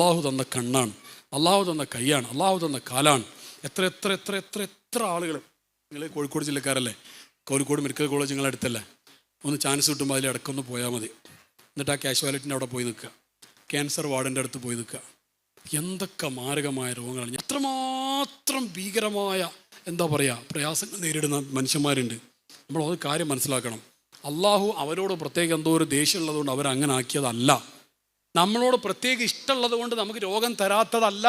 അള്ളാഹു തന്ന കണ്ണാണ് അള്ളാഹു തന്ന കൈയാണ് അള്ളാഹു തന്ന കാലാണ്. എത്ര എത്ര എത്ര എത്ര എത്ര ആളുകൾ നിങ്ങൾ കോഴിക്കോട് ജില്ലക്കാരല്ലേ? കോഴിക്കോട് മെഡിക്കൽ കോളേജ് നിങ്ങളുടെ അടുത്തല്ലേ? ഒന്ന് ചാൻസ് കിട്ടുമ്പോൾ അതിൽ ഇടയ്ക്കൊന്ന് പോയാൽ മതി. എന്നിട്ട് ആ കാഷ്വാലിറ്റിന്റെ അവിടെ പോയി നിൽക്കുക. ക്യാൻസർ വാർഡിന്റെ അടുത്ത് പോയി നിൽക്കുക. എന്തൊക്കെ മാരകമായ രോഗങ്ങളാണ്. എത്രമാത്രം ഭീകരമായ എന്താ പറയുക പ്രയാസങ്ങൾ നേരിടുന്ന മനുഷ്യന്മാരുണ്ട്. നമ്മൾ അത് കാര്യം മനസ്സിലാക്കണം. അള്ളാഹു അവരോട് പ്രത്യേകം എന്തോ ഒരു ദേഷ്യമുള്ളതുകൊണ്ട് അവരങ്ങനെ ആക്കിയതല്ല. നമ്മളോട് പ്രത്യേക ഇഷ്ടമുള്ളത് കൊണ്ട് നമുക്ക് രോഗം തരാത്തതല്ല.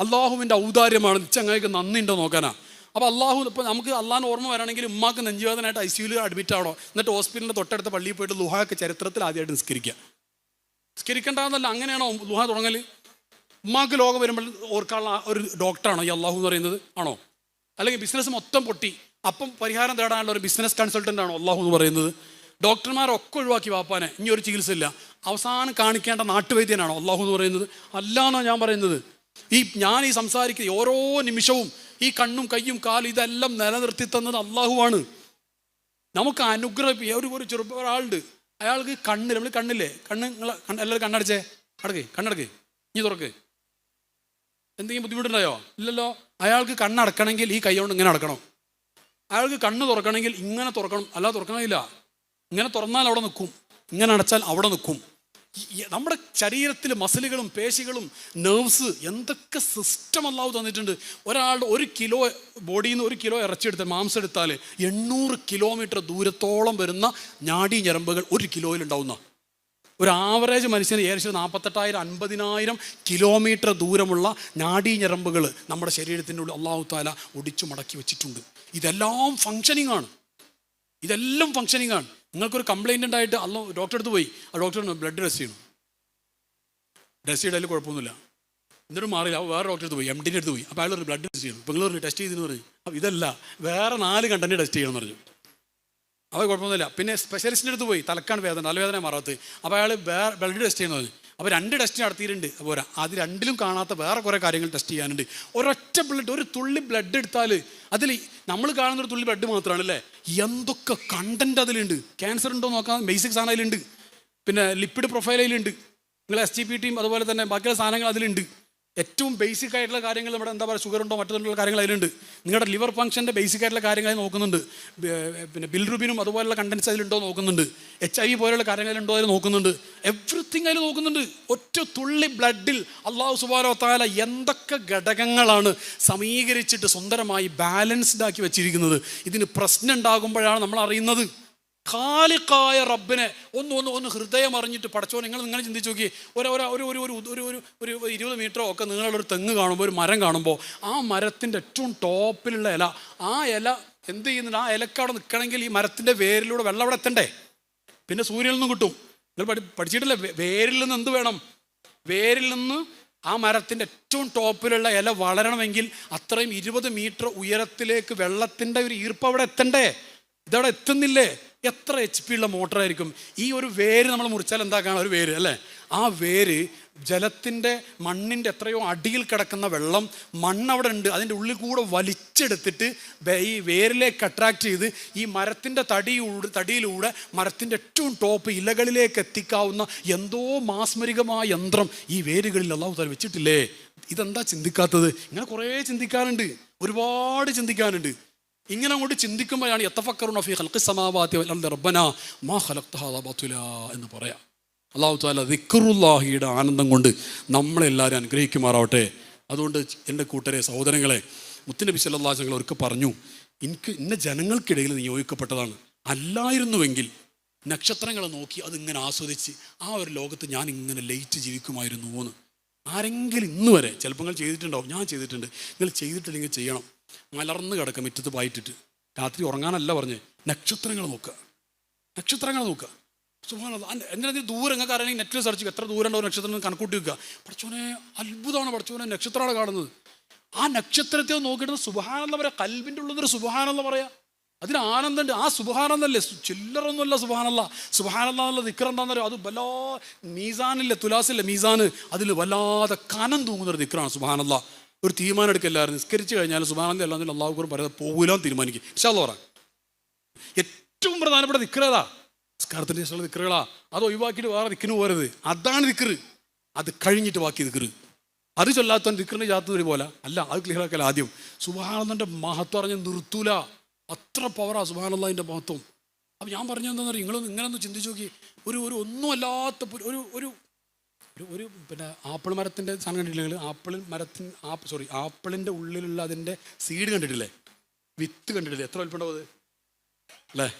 അള്ളാഹുവിന്റെ ഔദാര്യമാണ്. ചങ്ങായിക്ക് നന്ദി ഉണ്ടോ നോക്കാനാ. അപ്പോൾ അള്ളാഹു ഇപ്പോൾ നമുക്ക് അള്ളാഹിന് ഓർമ്മ വരാണെങ്കിൽ ഉമ്മാക്ക് നെഞ്ചുവേദനായിട്ട് ഐ സിയുയിൽ അഡ്മിറ്റ് ആണോ എന്നിട്ട് ഹോസ്പിറ്റലിന്റെ തൊട്ടടുത്ത പള്ളിയിൽ പോയിട്ട് ലുഹാക്ക് ചരിത്രത്തിൽ ആദ്യമായിട്ട് നിസ്കരിക്കുക. നിസ്കരിക്കേണ്ടതെന്നല്ല അങ്ങനെയാണോ ലുഹ തുടങ്ങൽ ഉമ്മാക്ക് ലോകം വരുമ്പോൾ ഓർക്കാനുള്ള ഒരു ഡോക്ടറാണോ ഈ അള്ളാഹു എന്ന് പറയുന്നത്? ആണോ? അല്ലെങ്കിൽ ബിസിനസ് മൊത്തം പൊട്ടി. അപ്പം പരിഹാരം തേടാനുള്ള ഒരു ബിസിനസ് കൺസൾട്ടന്റ് ആണോ അള്ളാഹു എന്ന് പറയുന്നത്? ഡോക്ടർമാരൊക്കെ ഒഴിവാക്കി വാപ്പാനെ. ഇനി ഒരു ചികിത്സ ഇല്ല അവസാനം കാണിക്കേണ്ട നാട്ടുവൈദ്യനാണോ? അള്ളാഹു എന്ന് പറയുന്നത്. അല്ല എന്നാണ് ഞാൻ പറയുന്നത്. ഈ ഞാൻ ഈ സംസാരിക്കുന്ന ഓരോ നിമിഷവും ഈ കണ്ണും കയ്യും കാലും ഇതെല്ലാം നിലനിർത്തി തന്നത് അള്ളാഹുവാണ് നമുക്ക് അനുഗ്രഹം ഒരു ഒരു ചെറുപ്പ ഒരാളുണ്ട്. അയാൾക്ക് കണ്ണ് നമ്മൾ കണ്ണില്ലേ? കണ്ണ് നിങ്ങൾ എല്ലാവരും കണ്ണടച്ചേ. അടക്കേ കണ്ണടക്ക്. ഇനി തുറക്ക്. എന്തെങ്കിലും ബുദ്ധിമുട്ടുണ്ടായോ? ഇല്ലല്ലോ. അയാൾക്ക് കണ്ണടക്കണമെങ്കിൽ ഈ കൈ കൊണ്ട് ഇങ്ങനെ അടക്കണം. അയാൾക്ക് കണ്ണ് തുറക്കണമെങ്കിൽ ഇങ്ങനെ തുറക്കണം. അല്ലാതെ തുറക്കണമില്ല. ഇങ്ങനെ തുറന്നാൽ അവിടെ നിൽക്കും. ഇങ്ങനെ അടച്ചാൽ അവിടെ നിൽക്കും. നമ്മുടെ ശരീരത്തിൽ മസിലുകളും പേശികളും നെർവ്സ് എന്തൊക്കെ സിസ്റ്റം അല്ലാവ് തന്നിട്ടുണ്ട്. ഒരാളുടെ ഒരു കിലോ ബോഡിയിൽ നിന്ന് ഒരു കിലോ ഇറച്ചിയെടുത്താൽ മാംസം എടുത്താൽ എണ്ണൂറ് കിലോമീറ്റർ ദൂരത്തോളം വരുന്ന ഞാടി ഞരമ്പുകൾ ഒരു കിലോയിൽ ഉണ്ടാവുന്ന. ഒരു ആവറേജ് മനുഷ്യന് ഏകദേശം നാൽപ്പത്തെട്ടായിരം അൻപതിനായിരം കിലോമീറ്റർ ദൂരമുള്ള നാഡീ ഞരമ്പുകൾ നമ്മുടെ ശരീരത്തിന്റെ ഉള്ളിൽ അള്ളാഹു താല ഒടിച്ചു മടക്കി വെച്ചിട്ടുണ്ട്. ഇതെല്ലാം ഫങ്ഷനിങ് ആണ്. ഇതെല്ലാം ഫങ്ഷനിങ് ആണ്. നിങ്ങൾക്കൊരു കംപ്ലൈന്റ് ഉണ്ടായിട്ട് അല്ല ഡോക്ടറെ അടുത്ത് പോയി. ആ ഡോക്ടർ ബ്ലഡ് ടെസ്റ്റ് ചെയ്യണം. ടെസ്റ്റ് ചെയ്താലും കുഴപ്പമൊന്നുമില്ല. എന്നിട്ട് മാറിയില്ല. അപ്പോൾ വേറെ ഡോക്ടറെ അടുത്ത് പോയി എം ഡിന്റെ അടുത്ത് പോയി. അപ്പോൾ അയാൾ ഒരു ബ്ലഡ് ടെസ്റ്റ് ചെയ്യണം. ഇപ്പോൾ നിങ്ങൾ ടെസ്റ്റ് ചെയ്തെന്ന് പറഞ്ഞു. അപ്പോൾ ഇതല്ല വേറെ നാല് കണ്ടന്റ് ടെസ്റ്റ് ചെയ്യണം പറഞ്ഞു. അപ്പോൾ കുഴപ്പമൊന്നുമില്ല. പിന്നെ സ്പെഷ്യലിസ്റ്റിന്റെ അടുത്ത് പോയി തലക്കാണ് വേദന തലവേദന മാറാത്തത്. അപ്പോൾ അയാൾ വേറെ ബ്ലഡ് ടെസ്റ്റ് ചെയ്യുന്നത് പറഞ്ഞു. അപ്പോൾ രണ്ട് ടെസ്റ്റ് നടത്തിയിട്ടുണ്ട്. പോരാ അത് രണ്ടിലും കാണാത്ത വേറെ കുറേ കാര്യങ്ങൾ ടെസ്റ്റ് ചെയ്യാനുണ്ട്. ഒരൊറ്റ ബ്ലഡ് ഒരു തുള്ളി ബ്ലഡ് എടുത്താൽ അതിൽ നമ്മൾ കാണുന്ന ഒരു തുള്ളി ബ്ലഡ് മാത്രമാണ് അല്ലേ എന്തൊക്കെ കണ്ടന്റ് അതിലുണ്ട്. ക്യാൻസർ ഉണ്ടോ നോക്കാൻ ബേസിക് സാധനം അതിലുണ്ട്. പിന്നെ ലിപ്പിഡ് പ്രൊഫൈൽ അതിലുണ്ട്. നിങ്ങൾ എസ് ടി പി ടിയും അതുപോലെ തന്നെ ബാക്കിയുള്ള സാധനങ്ങൾ അതിലുണ്ട്. ഏറ്റവും ബേസിക് ആയിട്ടുള്ള കാര്യങ്ങൾ നമ്മുടെ എന്താ പറയുക ഷുഗർ ഉണ്ടോ മറ്റുള്ള കാര്യങ്ങൾ അതിലുണ്ട്. നിങ്ങളുടെ ലിവർ ഫംഗ്ഷന്റെ ബേസിക് ആയിട്ടുള്ള കാര്യങ്ങൾ നോക്കുന്നുണ്ട്. പിന്നെ ബിൽറുബിനും അതുപോലുള്ള കണ്ടൻസ് അതിലുണ്ടോ നോക്കുന്നുണ്ട്. എച്ച് ഐ വി പോലുള്ള കാര്യങ്ങൾ ഉണ്ടോ അതിൽ നോക്കുന്നുണ്ട്. എവ്രിത്തിങ് അതിൽ നോക്കുന്നുണ്ട്. ഒറ്റ തുള്ളി ബ്ലഡിൽ അള്ളാഹു സുബാനോ താല എന്തൊക്കെ ഘടകങ്ങളാണ് സമീകരിച്ചിട്ട് സുന്ദരമായി ബാലൻസ്ഡ് ആക്കി വെച്ചിരിക്കുന്നത്. ഇതിന് പ്രശ്നം ഉണ്ടാകുമ്പോഴാണ് നമ്മൾ അറിയുന്നത്. ഖാലിഖായ റബ്ബിനെ ഒന്ന് ഒന്ന് ഒന്ന് ഹൃദയം അറിഞ്ഞിട്ട് പടച്ചോ നിങ്ങൾ നിങ്ങൾ ചിന്തിച്ചു നോക്കി ഒരു ഒരു ഒരു ഒരു ഒരു ഒരു ഒരു ഇരുപത് മീറ്ററോ ഒക്കെ നിങ്ങളുടെ ഒരു തെങ്ങ് കാണുമ്പോൾ ഒരു മരം കാണുമ്പോൾ ആ മരത്തിന്റെ ഏറ്റവും ടോപ്പിലുള്ള ഇല ആ ഇല എന്ത് ചെയ്യുന്നുണ്ട്? ആ ഇലക്ക് അവിടെ നിൽക്കണമെങ്കിൽ ഈ മരത്തിന്റെ വേരിലൂടെ വെള്ളം അവിടെ എത്തണ്ടേ? പിന്നെ സൂര്യനിൽ നിന്നും കിട്ടും. നിങ്ങൾ പഠി പഠിച്ചിട്ടില്ല? വേരിൽ നിന്ന് എന്ത് വേണം? വേരിൽ നിന്ന് ആ മരത്തിന്റെ ഏറ്റവും ടോപ്പിലുള്ള ഇല വളരണമെങ്കിൽ അത്രയും ഇരുപത് മീറ്റർ ഉയരത്തിലേക്ക് വെള്ളത്തിന്റെ ഒരു ഈർപ്പം അവിടെ എത്തണ്ടേ? ഇതവിടെ എത്തുന്നില്ലേ? എത്ര എച്ച് പി ഉള്ള മോട്ടറായിരിക്കും ഈ ഒരു വേര് നമ്മൾ മുറിച്ചാൽ എന്താ കാണാം? ഒരു വേര് അല്ലേ? ആ വേര് ജലത്തിന്റെ മണ്ണിന്റെ എത്രയോ അടിയിൽ കിടക്കുന്ന വെള്ളം മണ്ണ് അവിടെ ഉണ്ട്. അതിന്റെ ഉള്ളിൽ കൂടെ വലിച്ചെടുത്തിട്ട് ഈ വേരിലേക്ക് അട്രാക്ട് ചെയ്ത് ഈ മരത്തിന്റെ തടിയൂടെ തടിയിലൂടെ മരത്തിന്റെ ഏറ്റവും ടോപ്പ് ഇലകളിലേക്ക് എത്തിക്കാവുന്ന എന്തോ മാസ്മരികമായ യന്ത്രം ഈ വേരുകളിൽ അള്ളാഹു താല വെച്ചിട്ടില്ലേ? ഇതെന്താ ചിന്തിക്കാത്തത്? ഇങ്ങനെ കുറേ ചിന്തിക്കാനുണ്ട്. ഒരുപാട് ചിന്തിക്കാനുണ്ട്. ഇങ്ങനെ അങ്ങോട്ട് ചിന്തിക്കുമ്പോഴാണ് യത്തഫക്കറുന ഫീ ഖൽഖി സമാവാതി വൽ അർദി റബ്ബന മാ എന്ന് പറയാം. അള്ളാഹു താല ദിക്റുല്ലാഹിയുടെ ആനന്ദം കൊണ്ട് നമ്മളെല്ലാവരും അനുഗ്രഹിക്കുമാറാവട്ടെ. അതുകൊണ്ട് എന്റെ കൂട്ടരെ സഹോദരങ്ങളെ മുത്തുനബി സല്ലല്ലാഹു അലൈഹി അവർക്ക് പറഞ്ഞു എനിക്ക് ഇന്ന ജനങ്ങൾക്കിടയിൽ നിയോഗിക്കപ്പെട്ടതാണ് അല്ലായിരുന്നുവെങ്കിൽ നക്ഷത്രങ്ങളെ നോക്കി അതിങ്ങനെ ആസ്വദിച്ച് ആ ഒരു ലോകത്ത് ഞാൻ ഇങ്ങനെ ലയിച്ച് ജീവിക്കുമായിരുന്നു എന്ന് ആരെങ്കിലും ഇന്ന് വരെ ചിലപ്പോൾ നിങ്ങൾ ചെയ്തിട്ടുണ്ടാവും ഞാൻ ചെയ്തിട്ടുണ്ട്. നിങ്ങൾ ചെയ്തിട്ടില്ലെങ്കിൽ ചെയ്യണം. മലർന്ന് കിടക്കും മുറ്റത്ത് പായിട്ടിട്ട്. രാത്രി ഉറങ്ങാനല്ല പറഞ്ഞ്. നക്ഷത്രങ്ങൾ നോക്കുക. നക്ഷത്രങ്ങൾ നോക്കുക. ഇത് ദൂരം നിങ്ങൾക്ക് അറിയണമെങ്കിൽ നെറ്റിൽ സെർച്ച് എത്ര ദൂരം ഉണ്ടാവും നക്ഷത്രം കണക്കൂട്ടി വെക്കുക. പഠിച്ചോനെ അത്ഭുതമാണ്. പഠിച്ചോനെ നക്ഷത്രമാണ് കാണുന്നത്. ആ നക്ഷത്രത്തെ നോക്കിയിട്ട് സുബഹാനെന്ന് പറയാം. കൽവിന്റെ ഉള്ളിൽ ഒരു സുബഹാനെന്ന് പറയാം. അതിന് ആനന്ദമുണ്ട് ആ സുബഹാനന്ദല്ലേ ചില്ലറൊന്നുമല്ല സുബഹാനല്ല സുബഹാനല്ല എന്നുള്ള ദിക്കർ എന്താണെന്ന് അറിയാം അത് വല്ലാ മീസാനില്ലേ? തുലാസില്ലേ? മീസാന്. അതിൽ വല്ലാതെ കനം തൂങ്ങുന്നൊരു ദിക്കറാണ് സുബഹാനല്ല ഒരു തീരുമാനം എടുക്കല്ലായിരുന്നു നിസ്കരിച്ച് കഴിഞ്ഞാൽ സുബാനന്ദ അല്ലാന്ന് അള്ളാഹു കുറും പറയാതെ പോകില്ല തീരുമാനിക്കും. ഇഷാല്ല പറ ഏറ്റവും പ്രധാനപ്പെട്ട നിക്കറേതാ നിസ്കാരത്തിന്റെ ശേഷമുള്ള നിക്കറുകളാ അത് ഒഴിവാക്കിയിട്ട് വേറെ നിക്കിന് പോരുത് അതാണ് നിക്കറ് അത് കഴിഞ്ഞിട്ട് ബാക്കി ദിക്കറ് അത് ചൊല്ലാത്തവൻ ദിക്കറിന് ചാത്തതൊരു പോലെ. അല്ല അത് ക്ലിയർ ആദ്യം. സുബാനന്ദന്റെ മഹത്വം അറിഞ്ഞ് നിർത്തൂല. അത്ര പവറാ സുബാനന്ദന്റെ മഹത്വം. അപ്പം ഞാൻ പറഞ്ഞു എന്താണെന്ന് അറിയാം? നിങ്ങളൊന്ന് ഇങ്ങനെ ഒന്ന് ചിന്തിച്ച് നോക്കി. ഒരു ഒരു ഒന്നുമല്ലാത്ത ഒരു ഒരു ഒരു ഒരു പിന്നെ ആപ്പിൾ മരത്തിന്റെ സാധനം കണ്ടിട്ടില്ലെങ്കിൽ ആപ്പിൾ മരത്തിൻ ആപ്പ് സോറി ആപ്പിളിന്റെ ഉള്ളിലുള്ള അതിന്റെ സീഡ് കണ്ടിട്ടില്ലേ? വിത്ത് കണ്ടിട്ടില്ലേ? എത്ര വലിപ്പുണ്ടാവും അത്? അല്ലേ?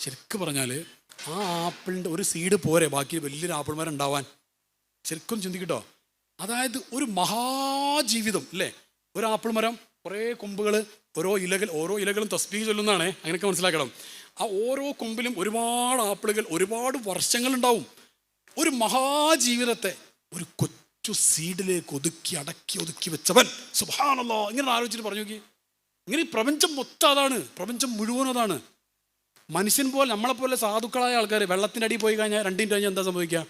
ശരിക്കും പറഞ്ഞാൽ ആ ആപ്പിളിന്റെ ഒരു സീഡ് പോരെ ബാക്കി വലിയൊരു ആപ്പിൾ മരം ഉണ്ടാവാൻ. ശരിക്കും ചിന്തിക്കട്ടോ. അതായത് ഒരു മഹാജീവിതം അല്ലേ? ഒരു ആപ്പിൾ മരം കുറേ കൊമ്പുകൾ ഓരോ ഇലകൾ ഓരോ ഇലകളും തസ്ബീഹ് ചൊല്ലുന്നതാണ്. അങ്ങനെയൊക്കെ മനസ്സിലാക്കണം. ആ ഓരോ കൊമ്പിലും ഒരുപാട് ആപ്പിളുകൾ ഒരുപാട് വർഷങ്ങളുണ്ടാവും. ഒരു മഹാജീവിതത്തെ ഒരു കൊച്ചു സീഡിലേക്ക് ഒതുക്കി അടക്കി ഒതുക്കി വെച്ചവൻ. സുഭാണല്ലോ ഇങ്ങനെ ആലോചിച്ചിട്ട് പറഞ്ഞു നോക്കി ഇങ്ങനെ ഈ പ്രപഞ്ചം മൊത്തം അതാണ്. പ്രപഞ്ചം മുഴുവൻ അതാണ്. മനുഷ്യൻ പോലെ നമ്മളെപ്പോലെ സാധുക്കളായ ആൾക്കാർ വെള്ളത്തിന്റെ അടിയിൽ പോയി കഴിഞ്ഞാൽ രണ്ടിന്റെ കഴിഞ്ഞാൽ എന്താ സംഭവിക്കുക?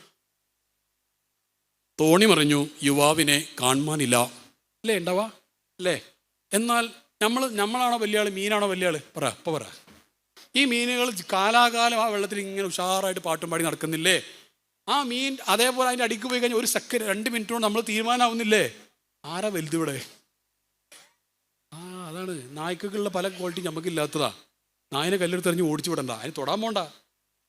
തോണി മറിഞ്ഞു. യുവാവിനെ കാണുവാനില്ല. അല്ലേ ഉണ്ടാവാ? അല്ലേ എന്നാൽ നമ്മൾ നമ്മളാണോ വലിയ ആൾ മീനാണോ വലിയ ആൾ പറ ഇപ്പോൾ പറ. ഈ മീനുകൾ കാലാകാലം ആ വെള്ളത്തിൽ ഇങ്ങനെ ഉഷാറായിട്ട് പാട്ടും പാടി നടക്കുന്നില്ലേ? ആ മീൻ അതേപോലെ അതിന്റെ അടിക്ക് പോയി കഴിഞ്ഞാൽ ഒരു സെക്കൻഡ് രണ്ട് മിനിറ്റ് കൊണ്ട് നമ്മൾ തീരുമാനമാവുന്നില്ലേ ആരാ വലുത് ഇവിടെ? ആ അതാണ്. നായ്ക്കുള്ള പല ക്വാളിറ്റി നമുക്കില്ലാത്തതാ. നായനെ കല്ലെടുത്ത് എറിഞ്ഞ് ഓടിച്ചു വിടണ്ട. അതിന് തൊടാൻ പോണ്ട.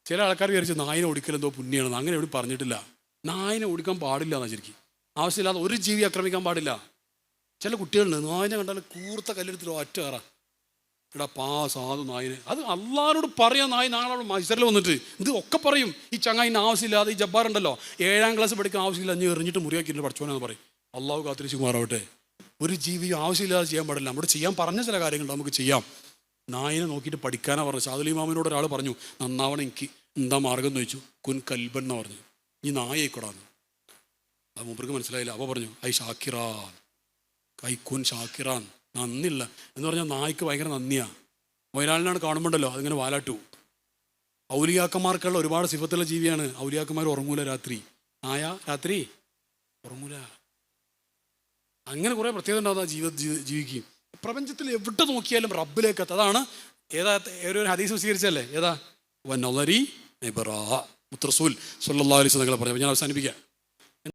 ചില ആൾക്കാർ വിചാരിച്ചു നായനെ ഓടിക്കലെന്തോ പുണ്യമാണെന്ന് അങ്ങനെ എവിടെ പറഞ്ഞിട്ടില്ല. നായനെ ഓടിക്കാൻ പാടില്ല എന്നാ ശരിക്കും. ആവശ്യമില്ലാതെ ഒരു ജീവി ആക്രമിക്കാൻ പാടില്ല. ചില കുട്ടികളുണ്ട് നായനെ കണ്ടാൽ കൂർത്ത കല്ലെടുത്തിട്ട് ഒറ്റ കയറാ എടാ പാ സാധു നായനെ. അത് അള്ളാരോട് പറയാൻ നായ നാളെ മത്സരത്തിൽ വന്നിട്ട്. ഇത് ഒക്കെ പറയും. ഈ ചങ്ങായിന് ആവശ്യമില്ലാതെ ഈ ജബ്ബാറുണ്ടല്ലോ ഏഴാം ക്ലാസ് പഠിക്കാൻ ആവശ്യമില്ല. അഞ്ഞ് എറിഞ്ഞിട്ട് മുറിയാക്കിയില്ല പഠിച്ചോനെന്ന് പറയും. അള്ളാഹു കാത്തിരിച്ചു മാറാവട്ടെ ഒരു ജീവി ആവശ്യമില്ലാതെ ചെയ്യാൻ പാടില്ല. നമ്മുടെ ചെയ്യാൻ പറഞ്ഞ ചില കാര്യങ്ങൾ നമുക്ക് ചെയ്യാം. നായനെ നോക്കിയിട്ട് പഠിക്കാനാണ് പറഞ്ഞു സാദുലി മാമിനോട് ഒരാൾ പറഞ്ഞു നന്നാവണം എനിക്ക്. എന്താ മാർഗം എന്ന് ചോദിച്ചു. കുൻ കൽബൻ എന്ന് പറഞ്ഞു ഈ നായയിക്കൂടാന്ന് അത് മൂപ്പർക്ക് മനസ്സിലായില്ല. അപ്പോൾ പറഞ്ഞു ഐ ഷാക്കിറാൻ. ഐ കുൻ ഷാക്കിറാൻ. നന്ദില്ല എന്ന് പറഞ്ഞാൽ നായ്ക്ക് ഭയങ്കര നന്ദിയാ. ഒരാളിനാണ് കാണുമ്പോണ്ടല്ലോ അതിങ്ങനെ വാലാട്ടു. ഔലിയാക്കന്മാർക്കുള്ള ഒരുപാട് സിഫത്തുള്ള ജീവിയാണ്. ഔലിയാക്കന്മാർ ഉറങ്ങൂല രാത്രി. ആയ? രാത്രി? ഉറങ്ങൂല. അങ്ങനെ കുറേ പ്രത്യേകത ഉണ്ടാകുന്ന ജീവ ജീവിക്കും. പ്രപഞ്ചത്തിൽ എവിടെ നോക്കിയാലും റബ്ബിലേക്ക് അതാണ് ഏതാ ഒരു ഹദീസ് സ്വീകരിച്ചല്ലേ ഏതാ? വന്നൊലരി മുത്രസൂൽ സല്ലാ അലൈസ് നിങ്ങൾ പറഞ്ഞു ഞാൻ അവസാനിപ്പിക്കാം.